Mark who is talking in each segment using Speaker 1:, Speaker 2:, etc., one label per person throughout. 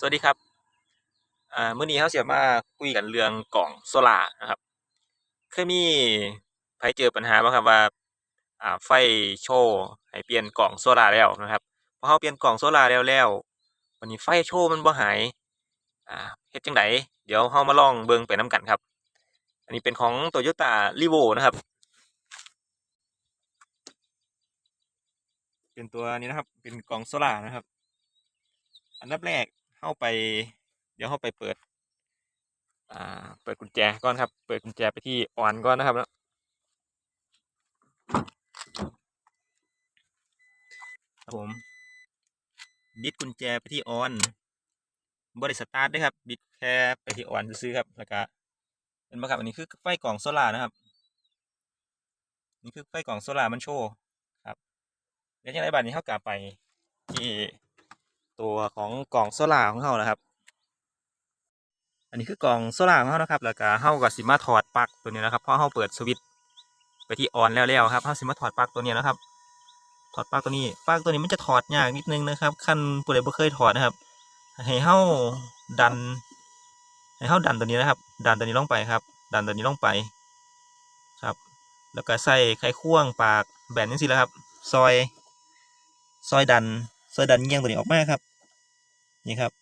Speaker 1: สวัสดีครับอ่ามื้อนี้เราเสิมาคุยกันเรื่องกล่องโซล่านะครับ เคยมีไผเจอปัญหาบ่ครับว่าอ่าไฟโชว์ให้เปลี่ยนกล่องโซล่าแล้วนะครับพอเราเปลี่ยนกล่องโซล่าแล้วแล้วบัดนี้ไฟโชว์มันบ่หายอ่าเฮ็ดจังใดเดี๋ยวเรามาลองเบิ่งไปน้ำกันครับ อันนี้เป็นของ Toyota REVO นะครับ เป็นตัวนี้นะครับ เป็นกล่องโซล่านะครับ อันดับแรก เราไป เดี๋ยวเราไปเปิด อ่า เปิดกุญแจก่อนครับ เปิดกุญแจไปที่ on ก่อนนะครับเนาะครับผมบิดกุญแจไปที่ on บ่ได้สตาร์ทด้อครับ บิดแค่ไปที่ on ซื่อครับแล้วก็เห็นบ่ครับอันนี้คือไฟกล่องโซล่านะครับ นี่คือไฟกล่องโซล่ามันโชว์ครับเดี๋ยวจังไดบัดนี้เราก็ไปที่ ตัวของกล่องโซล่าของเรานะครับ อันนี้คือกล่องโซล่าของเรานะครับ แล้วก็เราก็สิมาถอดปลั๊กตัวนี้นะครับเพราะเราเปิดสวิตช์ไปที่ on แล้วแล้วครับเราสิมาถอดปลั๊กตัวนี้นะครับ ถอดปลั๊กตัวนี้ปลั๊กตัวนี้มันจะถอดยากนิดนึงนะครับคันผู้ใดบ่เคยถอดนะครับ ให้เฮาดัน ให้เฮาดันตัวนี้นะครับ ดันตัวนี้ลงไปครับ ดันตัวนี้ลงไปครับ แล้วก็ใส่ไขควงปากแบนจังซี่แหละครับ ซอย ซอยดัน ซอยดันเงี้ยงตัวนี้ออกมาครับ นี่ครับ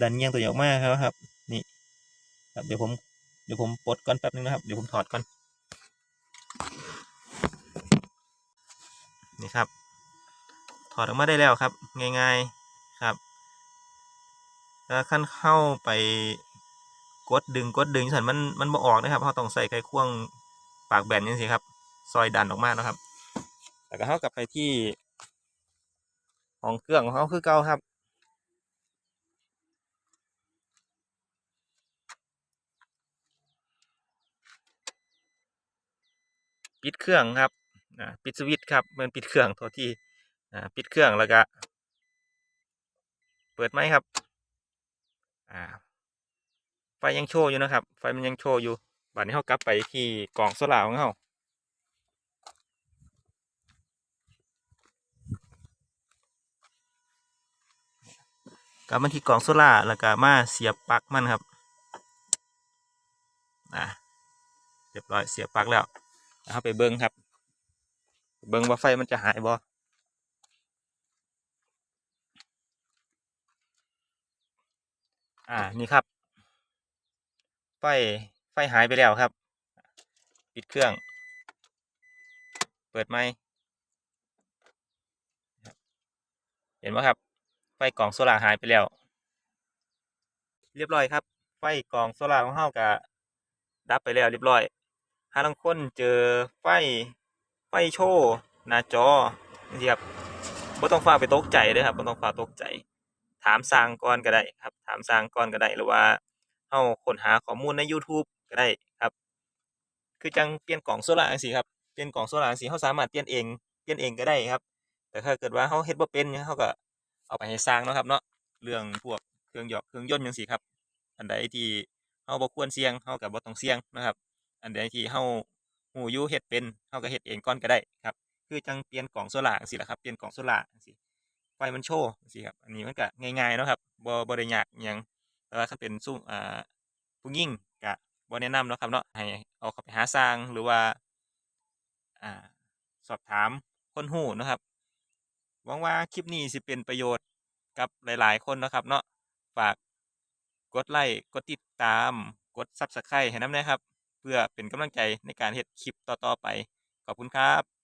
Speaker 1: ดันเงี้ยงตัวนี้ออกมาครับครับ นี่ครับเดี๋ยวผมเดี๋ยวผมปลดก่อนแป๊บนึงนะครับเดี๋ยวผมถอดก่อนนี่ครับ ถอดออกมาได้แล้วครับ ง่ายๆครับแล้วขั้นเข้าไปกดดึงกดดึงสันมันมันบ่ออกนะครับเขาต้องใส่ไขควงปากแบนนี่สิครับ ซอยดันออกมานะครับแล้วก็เข้ากลับไปที่ ห้องเครื่องของเขาคือเก่าครับ ปิดเครื่องครับปิดสวิตช์ครับมันปิดเครื่องโทษทีอ่าปิดเครื่องแล้วก็ เปิดไหมครับไฟยังโชว์อยู่นะครับ ไฟมันยังโชว์อยู่บัดนี้เรากลับไปที่กล่องโซล่าของเรา กับมาที่กล่องโซล่าแล้วก็มาเสียบปลั๊กมันครับอ่าเรียบร้อยเสียบปลั๊กแล้วเอาไปเบิ้งครับ เบิ้งว่าไฟมันจะหายบ่อ่านี่ครับ ไฟไฟหายไปแล้วครับ ปิดเครื่อง เปิดไหมเห็นไหมครับ ไฟกล่องโซล่าร์หายไปแล้ว เรียบร้อยครับ ไฟกล่องโซล่าร์ของเฮาก็ดับไปแล้วเรียบร้อยหาลังคนเจอไฟไฟโชว์หน้าจอนี่ครับบ่ต้องฟ้าไปตกใจเด้อครับบ่ต้องฟ้าตกใจ ถามสร้างก่อนก็ได้ครับ ถามสร้างก่อนก็ได้หรือว่าเฮาค้นหาข้อมูลใน YouTube ก็ได้ครับ คือจังเปลี่ยนกล่องโซล่าร์จังซี่ครับเปลี่ยนกล่องโซล่าร์จังซี่เฮาสามารถเปลี่ยนเองเปลี่ยนเองก็ได้ครับ แต่ถ้าเกิดว่าเฮาเฮ็ดบ่เป็นเฮาก็ เอาไปให้สร้างเนาะครับเนาะเรื่องพวกเครื่องหยอกเครื่องยนต์จังซี่ครับ อันใดที่เฮาบ่ควรเสี่ยงเฮาก็บ่ต้องเสี่ยงนะครับ อันใดที่เฮาฮู้อยู่เฮ็ดเป็นเฮาก็เฮ็ดเองก่อนก็ได้ครับ คือจังเปลี่ยนกล่องโซล่าร์จังซี่ล่ะครับเปลี่ยนกล่องโซล่าร์จังซี่ไฟมันโชว์จังซี่ครับอันนี้มันก็ง่ายๆเนาะครับบ่บ่ได้ยากหยังแต่ว่าคันเป็นซุอ่าผู้หญิงก็บ่แนะนำเนาะครับเนาะให้เอาเข้าไปหาสร้างหรือว่าอ่าสอบถามคนรู้นะครับ หวังว่าคลิปนี้สิเป็นประโยชน์กับหลาย ๆ คนนะครับ เนาะฝากกดไลค์กดติดตามกดซับสไครต์ให้นำนะครับ เพื่อเป็นกำลังใจในการเฮ็ดคลิปต่อ ๆ ไป ขอบคุณครับ